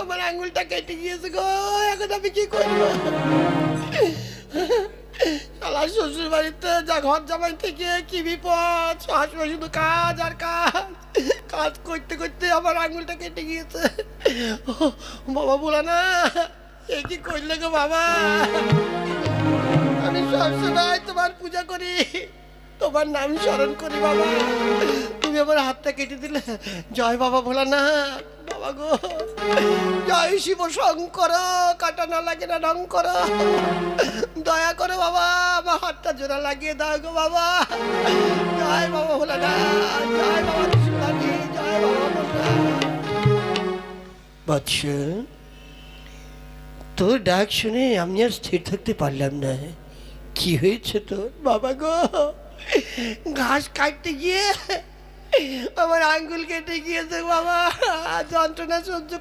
আমার আঙুলটা কেটে গিয়েছে গো, এখন আমি কি করব? শালা শ্বশুর বাড়িতে যা ঘর জামাই থেকে কি বিপদ, শাশুড়ি শুধু কাজ আর কাজ। কাজ করতে করতে আমার আঙুলটা কেটে গিয়েছে। বাবা বলা না, এ কি করলে গো বাবা? আমি সবসময় তোমার পূজা করি, তোমার নাম স্মরণ করি বাবা। তুমি আমার হাতটা কেটে দিলে। জয় বাবা ভোলা না বাবা গো। জয় শিব শঙ্কর, কাটা না লাগে না রং করো। দয়া করো বাবা, আমার হাতটা জোড়া লাগিয়ে দাও গো বাবা। জয় বাবা ভোলা না জয় বাবা তোর ডাক শুনে আমি আর স্থির থাকতে পারলাম না। কি হয়েছে তোর বাবা গো? ঘাস কাটতে গিয়ে আমার আঙ্গুল কেটে গিয়েছে বাবা। যন্ত্রণা সহ্য